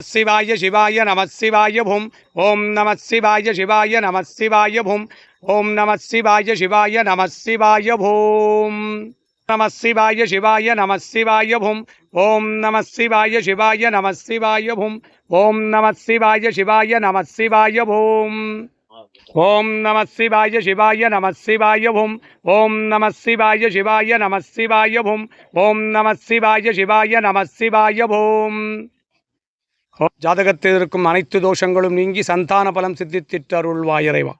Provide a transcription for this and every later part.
శివాయ శివాయ నమశివాయ భుం ఓం నమశివాయ శివాయ నమశివాయ భుం ఓం నమశివాయ శివాయ నమశివాయ భూం నమశివాయ శివాయ నమశివాయ భుం ఓం నమశివాయ శివాయ నమశివాయ భుం ఓం నమశివాయ శివాయ నమశివాయ భూం ఓం నమశివాయ శివాయ నమశివాయ భుం ఓం నమశివాయ శివాయ నమశివాయ భుం ఓం నమశివాయ శివాయ నమశివాయ భూం ஜாதகத்தில் இருக்கும் அனைத்து தோஷங்களும் நீங்கி சந்தான பலம் சித்தித்திட்டருள்வா இறைவா.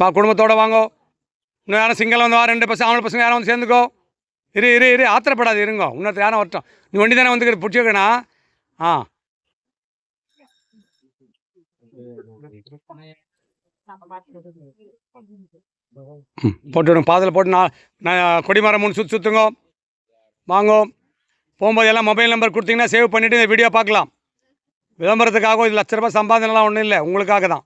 வா குடும்பத்தோட வாங்கோ. இன்னும் யாரும் சிங்களம் வந்து வா ரெண்டு பசங்க ஆம்பளை பசங்க யாரும் வந்து சேர்ந்துக்கோ. இரு இரு இரு ஆத்திரப்படாது இருங்கோ. இன்னொருத்தர் யாரும் வரட்டும். நீ வண்டி தானே வந்து பிடிச்சிருக்கணா ஆ. போட்டுவிடும் பாதில் போட்டு நான் நான் கொடிமரம் மூணு சுற்றி சுற்றுங்க வாங்கோ போகும்போது எல்லாம் மொபைல் நம்பர் கொடுத்தீங்கன்னா சேவ் பண்ணிவிட்டு இந்த வீடியோ பார்க்கலாம் விளம்பரத்துக்காக இது லட்ச ரூபாய் சம்பாதனைலாம் ஒன்றும் இல்லை உங்களுக்காக தான்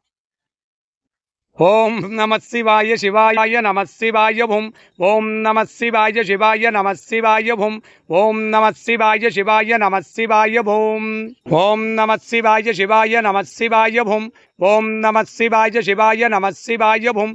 ஓம் நம சிவாய சிவாய நம சிவாய பும் ஓம் நம சிவாய சிவாய நம சிவாய பும் ஓம் நம சிவாய சிவாய நம சிவாய பூம் ஓம் நம சிவாய சிவாய நம சிவாய பும் ஓம் நம சிவாய சிவாய நம சிவாய பும்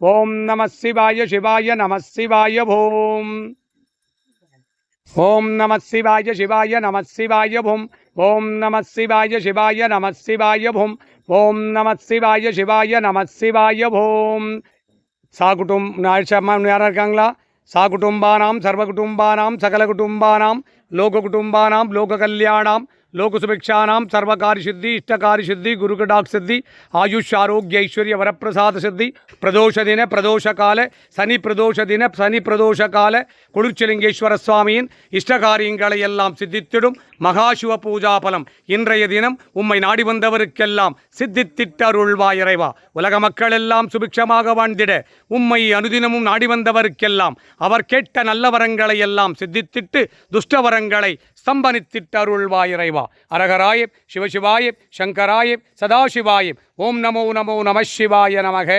ओम नम शिवाय शिवाय नम शिवाय भूम। ओम नम शिवाय शिवाय नम शिवाय भूम। ओम नम शिवाय शिवाय नम शिवाय भूम। ओम नम शिवाय शिवाय नम शिवाय भूम। सा नारकांग्ला साकुटुंबानां सर्वकुटुंबानां सकलकुटुंबानां लोककुटुंबानां लोककल्याणां லோகசுபிக்ஷானாம் சர்வகாரி சித்தி இஷ்டகாரி சித்தி குருகடாக் சித்தி ஆயுஷ் ஆரோக்கிய ஐஸ்வர்ய வரப்பிரசாத சித்தி பிரதோஷ தின பிரதோஷ கால சனி பிரதோஷ தின சனி பிரதோஷ கால குளிர்ச்சலிங்கேஸ்வர சுவாமியின் இஷ்டகாரியங்களை எல்லாம் சித்தித்திடும் மகாசிவ பூஜா பலம் இன்றைய தினம் உம்மை நாடி வந்தவருக்கெல்லாம் சித்தித்திட்டருள்வா இறைவா. உலக மக்கள் எல்லாம் சுபிக்ஷமாக வாழ்ந்திட உம்மை அனுதினமும் நாடி வந்தவருக்கெல்லாம் அவர் கேட்ட நல்ல வரங்களை எல்லாம் சித்தித்திட்டு துஷ்ட வரங்களை ஸ்தம்பனித்திட்டு இறைவா. அரகராய சிவசிவாய சங்கராய சதாசிவாய ஓம் நமோ நமோ நம சிவாய நமக.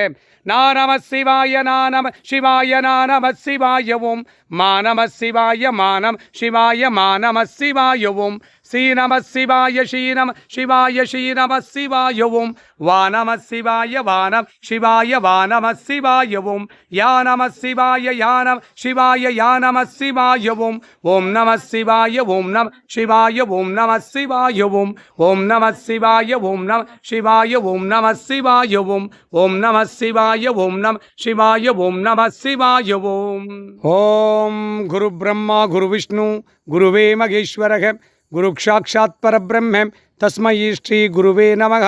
நா நம சிவாய நா நம சிவாய நா நம சிவாய ஓம் மா நம சிவாய மானம் சிவாய மா நம சிவாய ஓம் ஸ்ரீ நம சிவாய ஸ்ரீ நம சிவாய ஸ்ரீ நம சிவாய ஓம் சிவாய வானம் சிவாய வானம சிவாயவும் சிவாய யா நம சிவாய யானம் சிவாய யா நம சிவாய ஓம் நம சிவாய ஓம் நம சிவாய ஓம் நம சிவாயவும் ஓம் நம சிவாய ஓம் நம சிவாய ஓம் நம சிவாயவும் ஓம் நம சிவாய ஓம் நம சிவாய ஓம் நம சிவாயவும் ஓம் குரு பிரம்மா குரு விஷ்ணு குருவே மகேஸ்வரக குருக்ஷாட்சாத் பரபிரம்மம் பரபிரம்ம தஸ்மை ஸ்ரீ குருவே நமக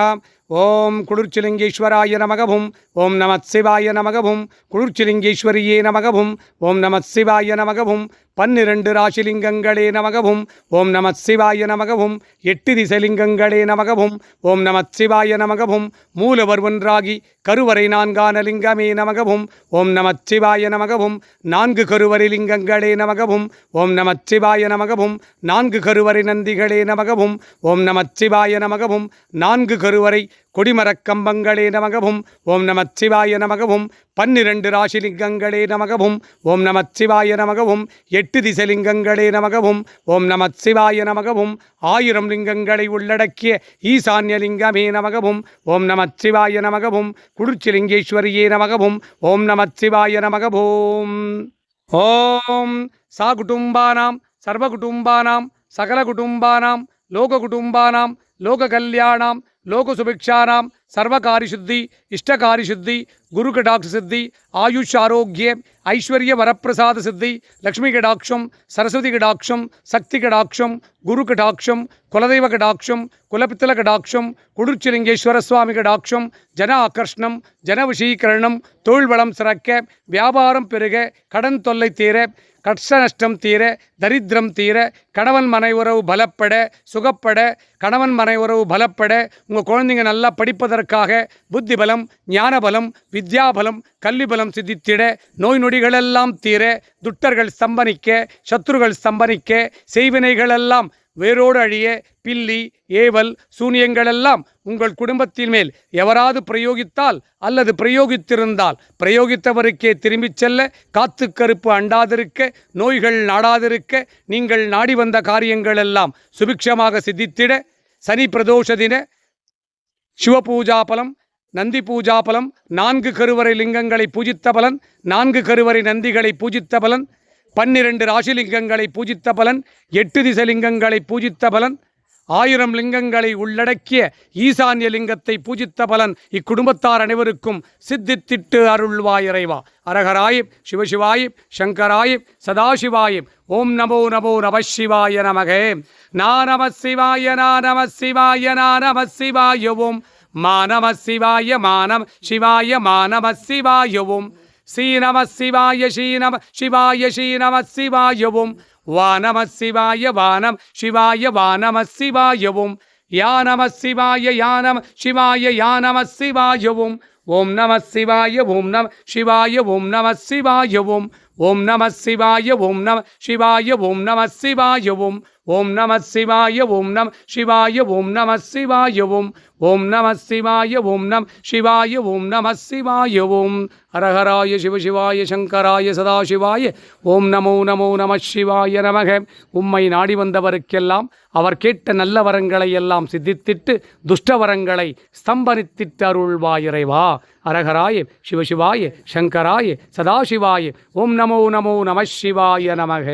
ஓம் குளிர்ச்சிலிங்கேஸ்வராய நமகவும் ஓம் நமத் சிவாய நமகவும் குளிர்ச்சிலிங்கேஸ்வரியே நமகவும் ஓம் நமத் சிவாய நமகவும் பன்னிரண்டு ராசிலிங்கங்களே நமகவும் ஓம் நமத் சிவாய நமகவும் எட்டு திசலிங்கங்களே நமகவும் ஓம் நமத் சிவாய நமகவும் மூலவர் ஒன்றாகி கருவறை நான்கான லிங்கமே நமகவும் ஓம் நமத் சிவாய நமகவும் நான்கு கருவறை லிங்கங்களே நமகவும் ஓம் நமத் சிவாய நமகவும் நான்கு கருவறை நந்திகளே நமகவும் ஓம் நமத் சிவாய நமகவும் நான்கு கருவறை கொடிமரக்கம்பங்களே நமகவும் ஓம் நம சிவாய நமகவும் பன்னிரண்டு ராசிலிங்கங்களே நமகவும் ஓம் நம சிவாய நமகவும் எட்டு திசலிங்கங்களே நமகவும் ஓம் நம சிவாய நமகவும் ஆயிரம் லிங்கங்களை உள்ளடக்கிய ஈசான்ய லிங்கமே நமகவும் ஓம் நம சிவாய நமகவும் குளிர்ச்சிலிங்கேஸ்வரியே நமகவும் ஓம் நம சிவாய நமகவும். ஓம் சா குடும்பானாம் சர்வ குடும்பானாம் சகல குடும்பானாம் லோக குடும்பானாம் லோக கல்யாணாம் லோக சர்வகாரிசுத்தி சர்வகாரி இஷ்டகாரி குரு கடாட்ச சித்தி ஆயுஷ் ஆரோக்கிய ஐஸ்வர்ய வரப்பிரசாத சித்தி லக்ஷ்மி கடாட்சம் சரஸ்வதி கடாட்சம் சக்தி கடாட்சம் குரு கடாட்சம் குலதெய்வ கடாட்சம் குலபித்தல கடாட்சம் குளிர்ச்சிலிங்கேஸ்வர சுவாமி கடாட்சம் ஜன ஆகர்ஷணம் ஜன விஷீகரணம் தொழில் வளம் சிறக்க வியாபாரம் பெருக கடன் தொல்லை தீர கஷ்ட நஷ்டம் தீர தரித்திரம் தீர கணவன் மனை உறவு பலப்பட சுகப்பட கணவன் மனை உறவு பலப்பட உங்கள் குழந்தைங்க நல்லா படிப்பதற்கு புத்தி பலம் ஞான பலம் வித்யா கல்வி பலம் சித்தித்திட நோய் நொடிகளெல்லாம் தீர துட்டர்கள் ஸ்தம்பனிக்க சத்துருகள் ஸ்தம்பனிக்க செய்வினைகளெல்லாம் வேரோடு அழிய பில்லி ஏவல் சூனியங்களெல்லாம் உங்கள் குடும்பத்தின் மேல் எவராது பிரயோகித்தால் அல்லது பிரயோகித்திருந்தால் பிரயோகித்தவருக்கே திரும்பிச் செல்ல காத்து கருப்பு அண்டாதிருக்க நோய்கள் நாடாதிருக்க நீங்கள் நாடி வந்த காரியங்களெல்லாம் சுபிக்ஷமாக சித்தித்திட சனி பிரதோஷ தின சிவபூஜா பலம் நந்தி பூஜா பலம் நான்கு கருவறை லிங்கங்களை பூஜித்த பலன் நான்கு கருவறை நந்திகளை பூஜித்த பலன் பன்னிரண்டு ராசிலிங்கங்களை பூஜித்த பலன் எட்டு திசலிங்கங்களை பூஜித்த பலன் ஆயிரம் லிங்கங்களை உள்ளடக்கிய ஈசான்ய லிங்கத்தை பூஜித்த பலன் இக்குடும்பத்தார் அனைவருக்கும் சித்தித்திட்டு அருள்வாயிறைவா அரகராயிப் சிவசிவாயிப் சங்கராயிப் சதாசிவாயிப் ஓம் நமோ நமோ நம சிவாய நமகே. நா நம சிவாய நா நம சிவாய நா நம சிவாய ஓம். மா சிவாய மானம் சிவாய மானம நம சிவாய ஓம். ஸ்ரீ நம சிவாய ஸ்ரீ நம சிவாய ஸ்ரீ நம சிவாய ஓம். வானம சிவாய வானம் சிவாய வானம சிவாயவும் யானம சிவாய யானம் சிவாய யானம சிவாயவும் ஓம் நம சிவாய ஓம் நம சிவாய ஓம் நம சிவாயவும் ஓம் நம சிவாய ஓம் நம சிவாய ஓம் நம சிவாயவும் ஓம் நம சிவாய ஓம் நம சிவாய ஓம் நம சிவாய ஓம் ஓம் நம சிவாய ஓம் நம் சிவாய ஓம் நம சிவாய ஓம். ஹரஹராய சிவசிவாய சங்கராய சதாசிவாய ஓம் நமோ நமோ நம சிவாய நமக. உம்மை நாடி வந்தவருக்கெல்லாம் அவர் கேட்ட நல்ல வரங்களை எல்லாம் சித்தித்திட்டு துஷ்டவரங்களை ஸ்தம்பனித்திட்டு அருள்வாயிறைவா அரகராய சிவசிவாய சங்கராய சதாசிவாய ஓம் நமோ நமோ நம சிவாய நமக.